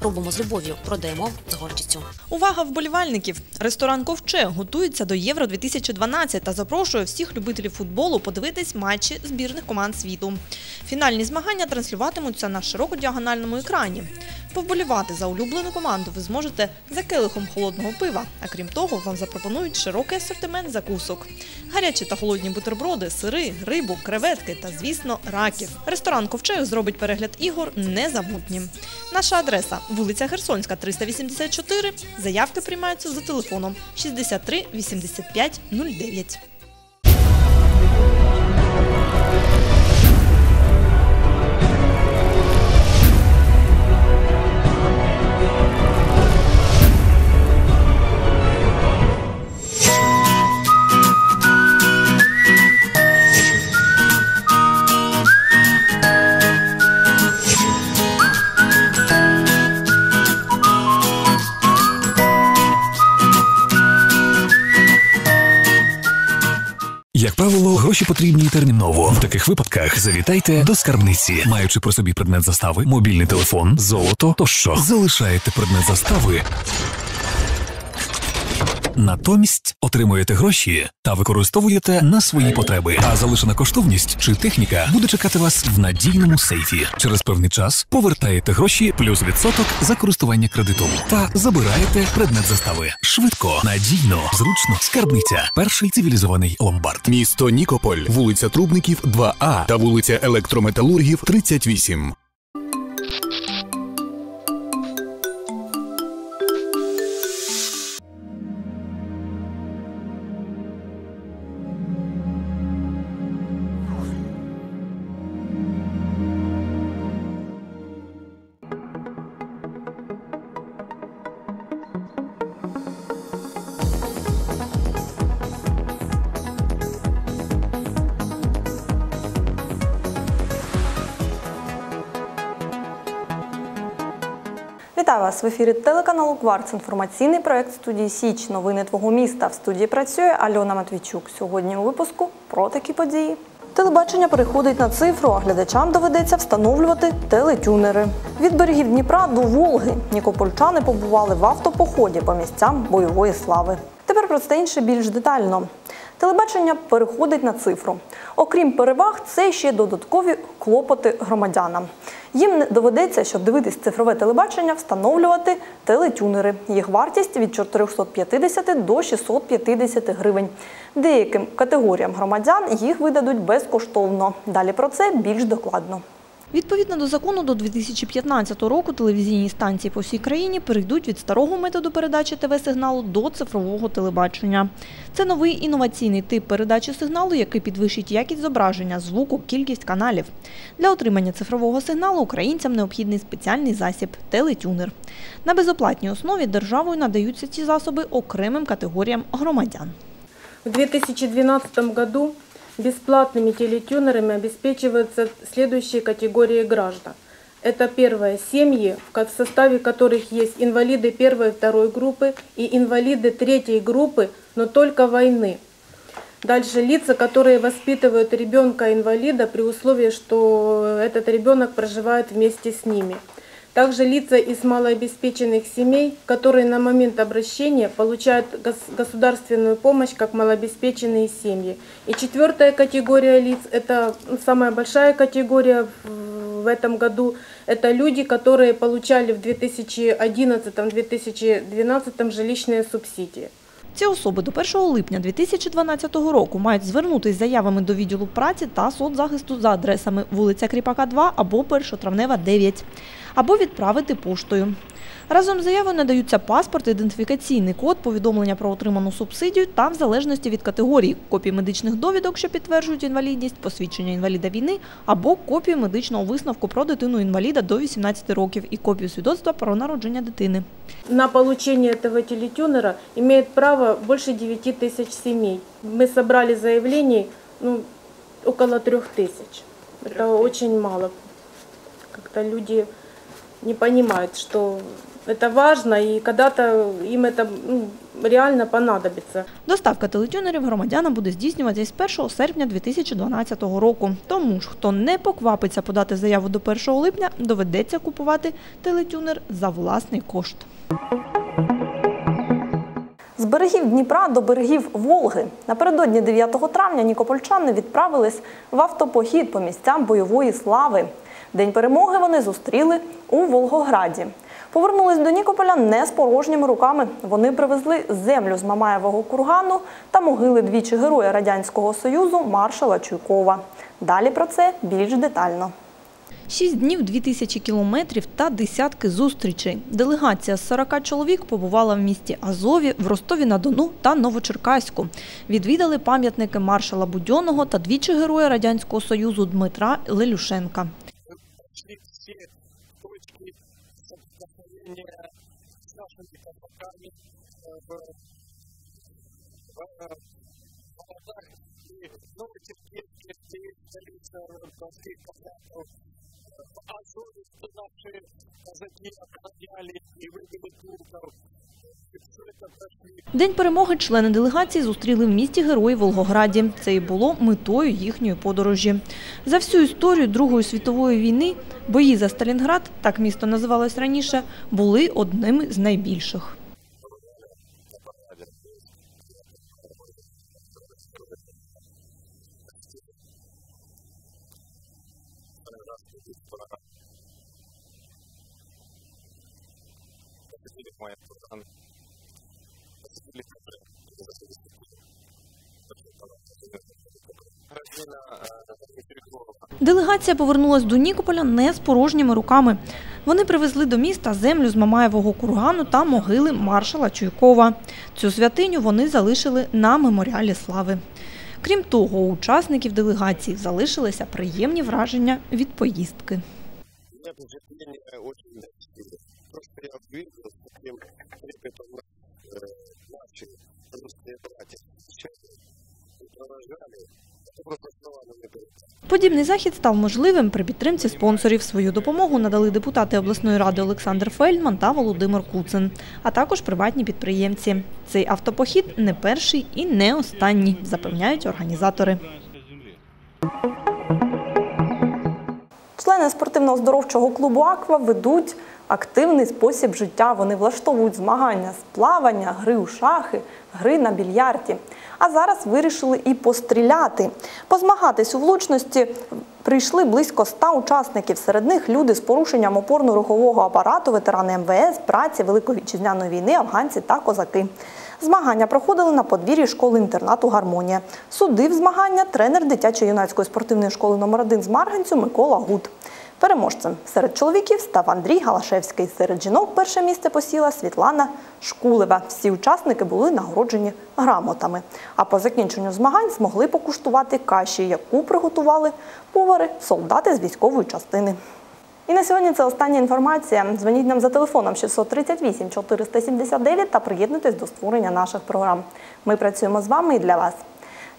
Робимо з любов'ю, продаємо з гордістю. Увага вболівальників! Ресторан Ковче готується до Євро 2012 та запрошує всіх любителів футболу подивитись матчі збірних команд світу. Фінальні змагання транслюватимуться на широкодіагональному екрані. Повболівати за улюблену команду ви зможете за келихом холодного пива. А крім того, вам запропонують широкий асортимент закусок. Гарячі та холодні бутерброди, сири, рибу, креветки та, звісно, раків. Ресторан Ковчег зробить перегляд ігор незабутнім. Наша адреса вулиця Херсонська, 384. Заявки приймаються за телефоном 63 85 09. Потрібні терміново. В таких випадках завітайте до скарбниці, маючи при собі предмет застави, мобільний телефон, золото тощо. Залишаєте предмет застави. Натомість отримуєте гроші та використовуєте на свої потреби. А залишена коштовність чи техніка буде чекати вас в надійному сейфі. Через певний час повертаєте гроші плюс відсоток за користування кредитом та забираєте предмет застави. Швидко, надійно, зручно. Скарбниця. Перший цивілізований ломбард. Місто Нікополь, вулиця Трубників, 2А та вулиця Електрометалургів, 38. Вітаю вас в ефірі телеканалу Кварц. Інформаційний проект студії Січ. Новини твого міста. В студії працює Альона Матвійчук. Сьогодні у випуску про такі події. Телебачення переходить на цифру, а глядачам доведеться встановлювати телетюнери. Від берегів Дніпра до Волги нікопольчани побували в автопоході по місцям бойової слави. Тепер про це інше більш детально. Телебачення переходить на цифру. Окрім переваг, це ще додаткові клопоти громадянам. Їм доведеться, щоб дивитись цифрове телебачення, встановлювати телетюнери. Їх вартість від 450 до 650 гривень. Деяким категоріям громадян їх видадуть безкоштовно. Далі про це більш докладно. Відповідно до закону, до 2015 року телевізійні станції по всій країні перейдуть від старого методу передачі ТВ-сигналу до цифрового телебачення. Це новий інноваційний тип передачі сигналу, який підвищить якість зображення, звуку, кількість каналів. Для отримання цифрового сигналу українцям необхідний спеціальний засіб – телетюнер. На безоплатній основі державою надаються ці засоби окремим категоріям громадян. В 2012 году бесплатными телетюнерами обеспечиваются следующие категории граждан. Это первое – семьи, в составе которых есть инвалиды первой и второй группы и инвалиды третьей группы, но только войны. Дальше лица, которые воспитывают ребенка-инвалида при условии, что этот ребенок проживает вместе с ними. Также лица из малообеспеченных семей, которые на момент обращения получают гос- государственную помощь как малообеспеченные семьи. И четвертая категория лиц, это ну, самая большая категория в- в этом году, это люди, которые получали в 2011-2012 жилищные субсидии. Ці особи до 1 липня 2012 року мають звернутися з заявами до відділу праці та соцзахисту за адресами вулиця Кріпака, 2 або Першотравнева, 9. або відправити поштою. Разом з заявою надаються паспорт, ідентифікаційний код, повідомлення про отриману субсидію та в залежності від категорії копії медичних довідок, що підтверджують інвалідність, посвідчення інваліда війни або копію медичного висновку про дитину інваліда до 18 років і копію свідоцтва про народження дитини. На получение этого телетюнера имеет право больше 9 тысяч семей. Мы собрали заявлений ну, около 3 тысяч. Это очень мало. Как-то люди не понимают, что это важно, и когда-то им это ну, реально понадобится. Доставка телетюнерів громадянам буде здійснюватись з 1 серпня 2012 року. Тому ж, хто не поквапиться подати заяву до 1 липня, доведеться купувати телетюнер за власний кошт. З берегів Дніпра до берегів Волги напередодні 9 травня нікопольчани відправились в автопохід по місцям бойової слави. День перемоги вони зустріли у Волгограді. Повернулись до Нікополя не з порожніми руками. Вони привезли землю з Мамаєвого кургану та могили двічі героя Радянського Союзу маршала Чуйкова. Далі про це більш детально. Шість днів, дві тисячі кілометрів та десятки зустрічей. Делегація з 40 чоловік побувала в місті Азові, в Ростові-на-Дону та Новочеркаську. Відвідали пам'ятники маршала Будьонного та двічі героя Радянського Союзу Дмитра Лелюшенка. Прошли все точки соприкосновения с нашими казаками э, в, э, в городах и Новосибирске, где столица простых казаков, в Азове, что наши казаки охраняли и выбили турков. День перемоги члени делегації зустріли в місті Герої Волгограді. Це і було метою їхньої подорожі. За всю історію Другої світової війни бої за Сталінград, так місто називалось раніше, були одними з найбільших. Перекрова. Делегація повернулась до Нікополя не з порожніми руками. Вони привезли до міста землю з Мамаєвого кургану та могили маршала Чуйкова. Цю святиню вони залишили на меморіалі слави. Крім того, у учасників делегації залишилися приємні враження від поїздки. Что увидел, с каким трепетом э, русские братья встречали провожали, это. Подібний захід став можливим при підтримці спонсорів. Свою допомогу надали депутати обласної ради Олександр Фельдман та Володимир Куцин, а також приватні підприємці. Цей автопохід не перший і не останній, запевняють організатори. Члени спортивно-оздоровчого клубу Аква ведуть активний спосіб життя. Вони влаштовують змагання з плавання, гри у шахи, гри на більярді. А зараз вирішили і постріляти. Позмагатись у влучності прийшли близько ста учасників. Серед них люди з порушенням опорно-рухового апарату, ветерани МВС, праці Великої вітчизняної війни, афганці та козаки. Змагання проходили на подвір'ї школи-інтернату Гармонія. Судив змагання тренер дитячо-юнацької спортивної школи номер 1 з Марганцю Микола Гуд. Переможцем серед чоловіків став Андрій Галашевський. Серед жінок перше місце посіла Світлана Шкулева. Всі учасники були нагороджені грамотами. А по закінченню змагань змогли покуштувати каші, яку приготували повари, солдати з військової частини. І на сьогодні це остання інформація. Дзвоніть нам за телефоном 638 479 та приєднуйтесь до створення наших програм. Ми працюємо з вами і для вас.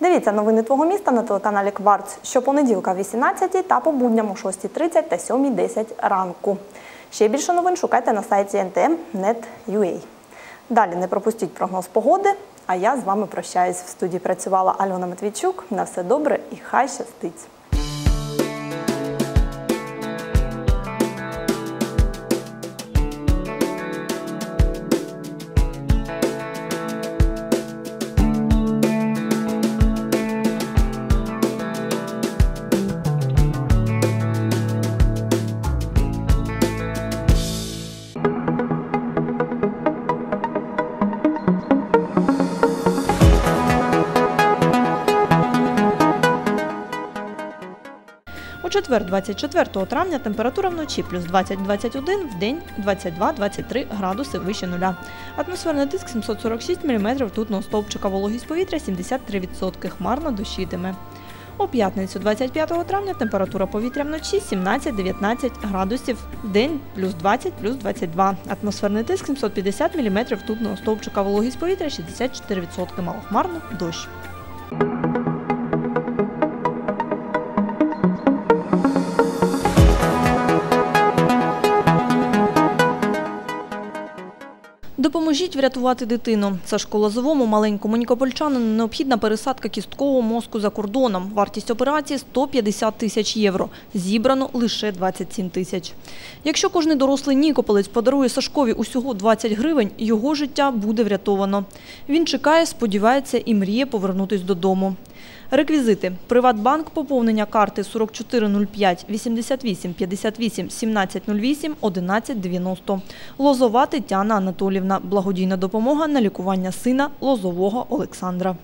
Дивіться новини твого міста на телеканалі Кварц щопонеділка о 18 та по будням о 6.30 та 7.10 ранку. Ще більше новин шукайте на сайті ntm.net.ua. Далі не пропустіть прогноз погоди. А я з вами прощаюсь. В студії працювала Альона Матвійчук. На все добре і хай щастить! Четвер, 24 травня, температура вночі плюс 20-21, в день 22-23 градуси вище нуля. Атмосферний тиск 746 мм ртутного стовпчика, вологість повітря 73%, хмарно дощитиме. У п'ятницю 25 травня температура повітря вночі 17-19 градусів, в день плюс 20, плюс 22. Атмосферний тиск 750 мм ртутного стовпчика, вологість повітря 64%, малохмарно дощ. Допоможіть врятувати дитину. Сашко Лозовому, маленькому нікопольчанину, необхідна пересадка кісткового мозку за кордоном. Вартість операції 150 тисяч євро. Зібрано лише 27 тисяч. Якщо кожний дорослий нікополець подарує Сашкові усього 20 гривень, його життя буде врятовано. Він чекає, сподівається і мріє повернутись додому. Реквізити. Приватбанк, поповнення карти 4405 88 58 1708 1190. Лозова Тетяна Анатолівна. Благодійна допомога на лікування сина Лозового Олександра.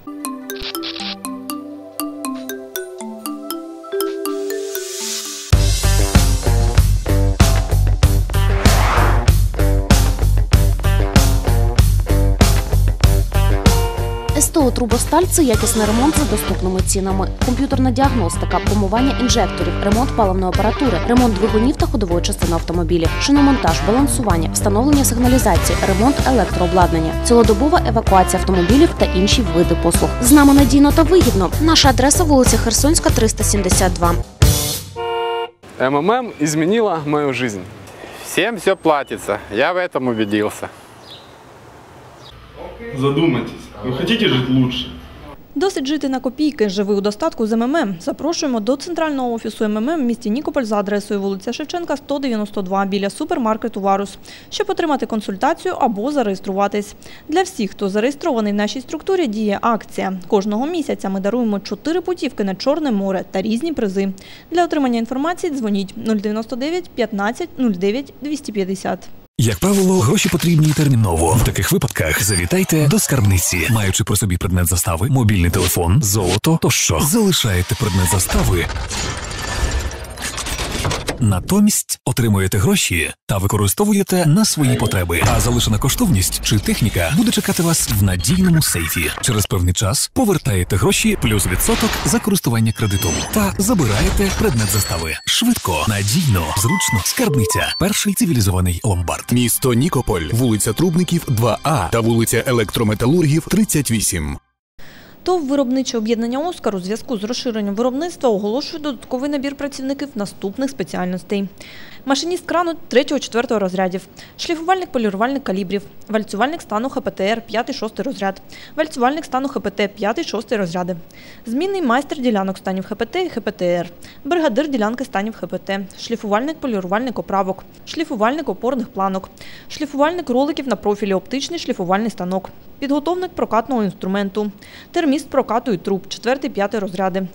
Трубосталь це якісний ремонт за доступними цінами. Комп'ютерна діагностика, промивання інжекторів, ремонт паливної апаратури, ремонт двигунів та ходової частини автомобілів, шиномонтаж, балансування, встановлення сигналізації, ремонт електрообладнання, цілодобова евакуація автомобілів та інші види послуг. З нами надійно та вигідно. Наша адреса вулиця Херсонська, 372. МММ изменила мою жизнь. Всем все платится, я в этом убедился. Задумайтесь, вы хотите жить лучше? Досить жити на копійки. Живи у достатку з МММ. Запрошуємо до центрального офісу МММ в місті Нікополь за адресою вулиця Шевченка, 192 біля супермаркету Варус, щоб отримати консультацію або зареєструватись. Для всіх, хто зареєстрований в нашій структурі, діє акція. Кожного місяця ми даруємо 4 путівки на Чорне море та різні призи. Для отримання інформації дзвоніть 099 15 09 250. Як правило, гроші потрібні терміново. В таких випадках завітайте до скарбниці, маючи при собі предмет застави, мобільний телефон, золото тощо. Залишаєте предмет застави. Натомість отримуєте гроші та використовуєте на свої потреби. А залишена коштовність чи техніка буде чекати вас в надійному сейфі. Через певний час повертаєте гроші плюс відсоток за користування кредитом та забираєте предмет застави. Швидко, надійно, зручно. Скарбниця. Перший цивілізований ломбард. Місто Нікополь, вулиця Трубників, 2А та вулиця Електрометалургів, 38. ТОВ «Виробниче об'єднання «Оскар» у зв'язку з розширенням виробництва оголошує додатковий набір працівників наступних спеціальностей. Машиніст крану 3-4 розрядів, шліфувальник полірувальник калібрів, вальцювальник стану ХПТР 5-6 розряд, вальцювальник стану ХПТ 5-6 розряди, змінний майстер ділянок станів ХПТ і ХПТР, бригадир ділянки станів ХПТ, шліфувальник полірувальник оправок, шліфувальник опорних планок, шліфувальник роликів на профілі оптичний шліфувальний станок, підготовник прокатного інструменту, терміст прокату труб 4-5 розряди,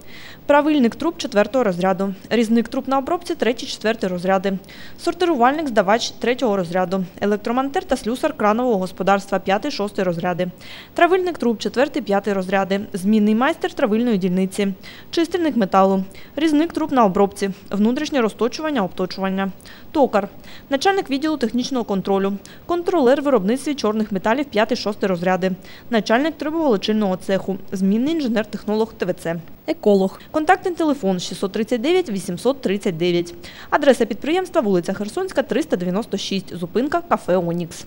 правильник труб 4 розряду, різник труб на обробці 3-4 розряди, сортирувальник здавач 3 розряду, електромонтер та слюсар кранового господарства 5-6 розряди, травильник труб 4-5 розряди, змінний майстер травильної дільниці, чистильник металу, різник труб на обробці, внутрішнє розточування, обточування, токар, начальник відділу технічного контролю, контролер виробництві чорних металів 5-6 розряди, начальник трубоволочильного цеху, змінний інженер-технолог ТВЦ, еколог, контактний телефон 639 839, адреса підприємства вулиця Херсонська, 396, зупинка кафе Онікс.